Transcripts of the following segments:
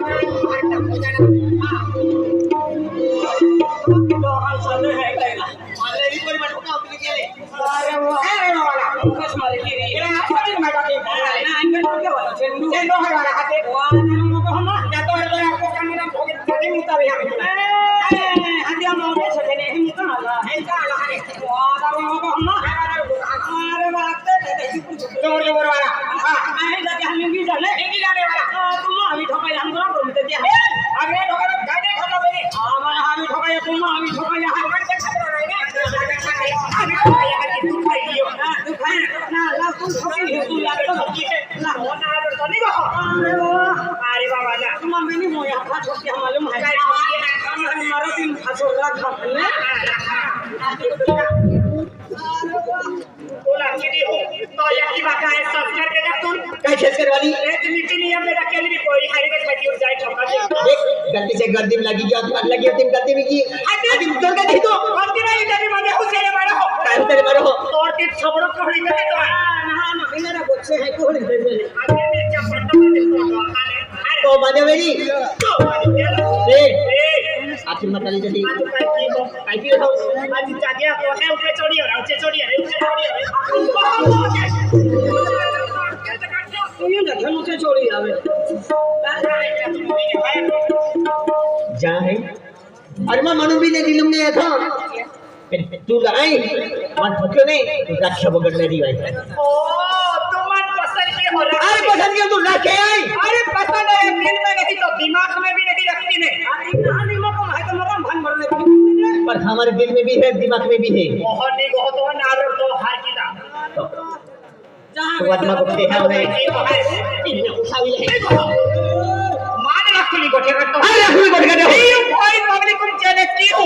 Don't worry about it. खा मालूम? है काय खाल्ली नाही. हमारा दिन खासो रहा बोला किती हो। तो याची बाका आहे संस्कार देतात तू। काय शेतकरी वाली एक नीति नियम में रखेली भी कोई हारी के खाती उठ जाए ठोका दे। गलती से गर्दी में लगी जो तुम्हारी लगी होती गलती में की। आदि उतर के नहीं तो। गलती नहीं तभी मज़े हो से मारो हो। काय उतर मारो हो। तोड़ के छबड़ो कोड़ी करे तो। ना ना मेरा बच्चे है कोई दे। दे वाली दे ए आखिर मत चली जल्दी आज काय की हो काय की हो आज जागे तो है उठे चोरी हो रहा उठे चोरी है उठे चोरी हो ये ना धनु से चोरी आवे जा है। अरे मैं मनु भी नहीं दिलम ने था तू लाई मन नहीं? तू रक्षा बगड़ ले रही है ओ तुमन पसंद के हो रहा अरे पसंद क्यों तू? रखे आई? अरे पसंद है दिल में नहीं तो दिमाग में भी नहीं रखती ने है तो पर हमारे दिल में भी है दिमाग में भी है। बहुत नहीं गो तो नारो तो हार की ना तो जहाँ वदमा को देखा उन्हें ये तो है। इन्हें उठावी है। मान रखली गोटे तो अरे रखली गोटे दो। ये कोई पब्लिक को चले की हो।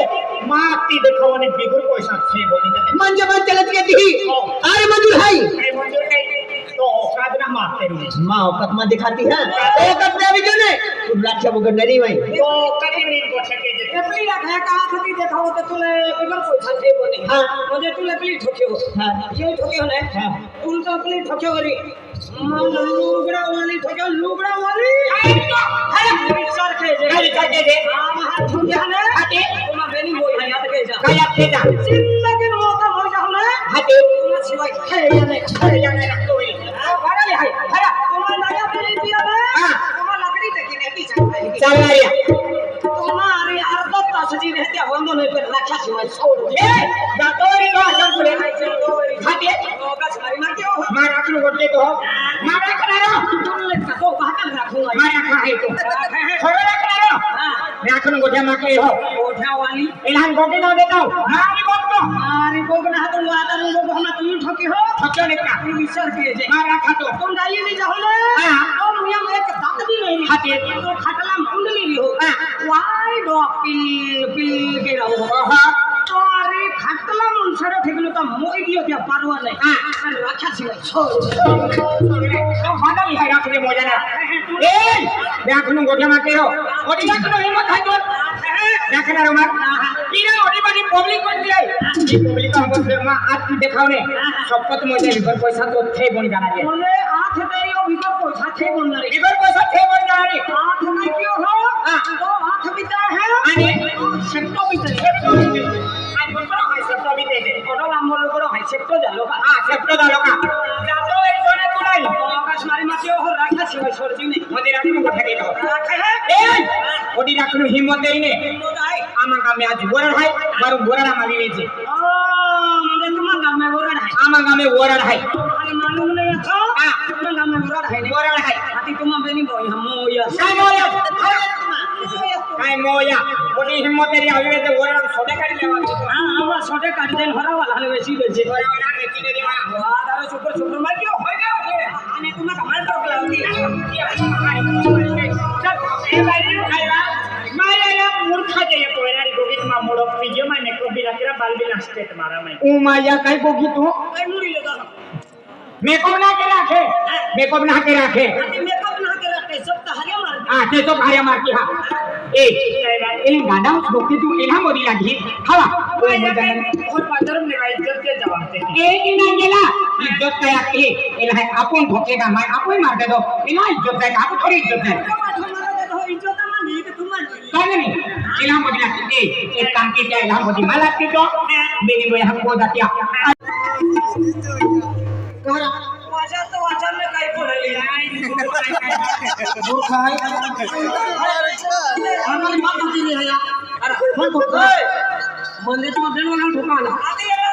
माती देखो ने बिगुर को ऐसा से बोली मन जब चलत के दी अरे मंजूर है नहीं तो औकात ना मारते रहे माँ औकत दिखाती है। औकत में अभी जो ने तू रक्षा बगड़ नहीं भाई। तो कभी नहीं के जे एपली रखा कहा थी देखा हो तो तूने बिगर कोई छाते बोले हाँ। मुझे तूने एपली ठोके हो हाँ। ये ठोके हो ने हाँ। तू तो एपली ठोके हो। री लुगड़ा वाली ठोके लुगड़ा वाली। अरे सर के जे सर के जे। हाँ हाँ ठोके ने हटे। तुम बेनी मोई है याद के जा। काय आपके जा। ज़िंदगी में मौका हो जा ने हटे तुम सिवाय खेले ने अरे जाने रखो ये पीछे खाएगी चल रहा तुम्हारी अर्ध तस्वीर है क्या बंदो ने पे रखा सिवाय छोड़ दे ए दातोरी तो असल पुरे हटे बस भाई मार क्यों हो मारा अपने गोटे तो मारा करारो तुमने तो बाहर रखूंगा मारा खाए तो छोड़ो ना करारो मैं अपने गोटे मार के हो ओठा वाली इलान गोटे ना देता हूं मारी गोट तो अरे गोगना तुम वादा रो गोग हम तुम ठोकी हो छक्का निकला तुम विसर के जे मारा खातो तुम जाइए পিল পিল কে রাও তোরে খাতলা মনসর থেকলো তো মই দিও দিয়া পারবা নাই আর রাখা ছিল হাদা মিহাই রাখলে মজা না এই দেখুন গোটা মাকে ওটি দেখুন এই মাথায় দেখা না রোমা কিরা অনিবারি পাবলিক কোন এই পাবলিক আমগো ফেরমা আজ তুই দেখাও নে। সম্পদ মধ্যে বিপর পয়সা তো থে বনি জানা রে। বলে আথ দেই ও বিপর পয়সা থে বনি রে। বিপর পয়সা থে বনি জানা রে। আথ না কি হো তো আথ বিতা হে আরে সত্য বিতা সত্য বিতা আজ বলতো হয় সত্য বিতা দে। কোন জালো কা আ সত্য জালো কা জালো এই জনে তুলাই আকাশ মারি মাটি ও রাখা ছিল সরজিনে মনে রাখি মুখ থাকে তো রাখা হ্যাঁ। হে ওটি রাখলে হিম্মত দেই নে। আমার গামে আজ ওরার হাই মারু ওরার আমার লিয়েছে আমার গামে ওরার হাই ওরার হাই তোমার বেনি বই হাম ওয়া সাগয়া কাই মোয়া ওটি হিম্মতের আগে যে ওরা সটে কাটি দেওয়া হ্যাঁ আমার সটে কাটি দেন হরা ভালো বেশি বেশি। ওরা বেশি দেওয়া হ্যাঁ। দাঁড়ো ছোট ছোট মারিও नास्ते तुम्हारा मैं। ओ माया काय गोगी तू? काय मुरी लेगा मेकअप ना के राखे। मेकअप ना के राखे। मेकअप ना के रखते सब तो हरिया मार हा ते तो भार्या मारती हा। ए एली गाडा गोगी तू एला मोरी लागी हवा ओ मज़ा और पादरम ने इज़्ज़त के जवाब दे ए की ना गेला इज़्ज़त काय आखली एला है धोके का माय आपण मार दे दो। एला इज़्ज़त काय आपण थोडी इज़्ज़त मारा हो इज़्ज़त ये लांबोदी लागते ते एक काम की त्या लांबोदी मला लागते तो मेरी वेळ हमको जात्या तर वाचायला काही पडले नाही मूर्ख आहे आम्हाला माफ़ होती नाही या. अरे, कोण बोलतो? म्हणजे तू जनवला ठोकाला आधी येणार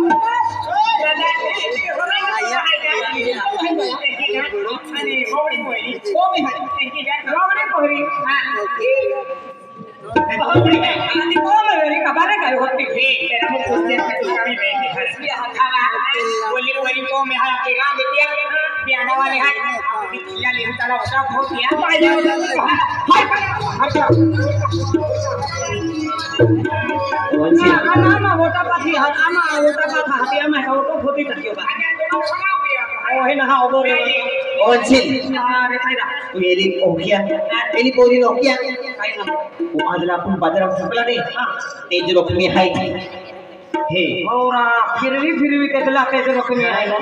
देने वाला. आगे मोह गाव सगळं कारभारी है काय के मोह सगळं मिळवता कारभारी हा ओ राम राम भाई राम दादा मोठा पाठी हात आमा मोठा पाठा हाती आमा ओटो फोटी टाक्यो बा ओ हे ना हा ओबो रे वंचित. अरे फ़ायदा तू एली ओकिया एली पोरी ओकिया काय ना तू आजला आपण बाजारात झोपला नाही Onsin. Piling Okia. Piling Piling Okia. Umadala pun badar ang sapala ni. Tejo rok mi hai thi. हे। मोरा फिर भी फिर भी कदला कैसे रख में आएगा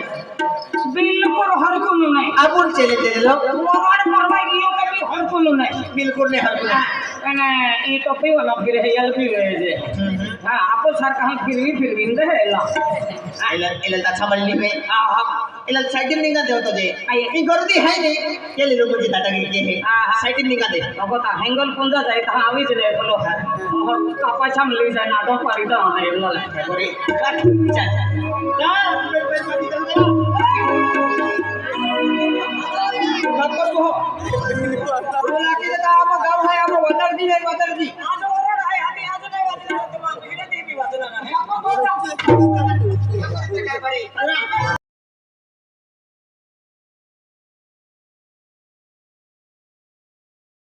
बिल्कुल हर को नहीं। अब उन चले चले लो। मोरा परवाह की हो कभी हर को नहीं। बिल्कुल नहीं हर को हाँ। नहीं ये तो टोपी वाला फिर है यल भी रहे जे। हम्म। हाँ आपको तो सर कहाँ फिर भी फिर भी है ला इला इला अच्छा मल्ली में। हाँ हाँ। ಇಲ್ಲ ಸೈಟಿನ್ ನಿಂಗಂತ ಹೇಳ್ತದೆ ಈ ಗರುದಿ ಹೇಗೆ ಕೇಳಿ ರೂಪಿ ದಟಗಿಗೆ ಸೈಟಿನ್ ನಿಂಗಂತೆ ಅವತ ಹೆಂಗಲ್ ಕುಂದ ಜಾಯ್ ತಾ ಅವಿ ಜಲೆ ಬಲೋ ಕಪ್ಪ ಚಾಮ್ ಲಿ ಜಾಯ್ ನಾಟೋ ಪರಿದ ಹೆಲ್ಲ ಬರಿ ಚಾ ಚಾ वापस हो बोला कि हम गांव है हम वतन दी है वतन दी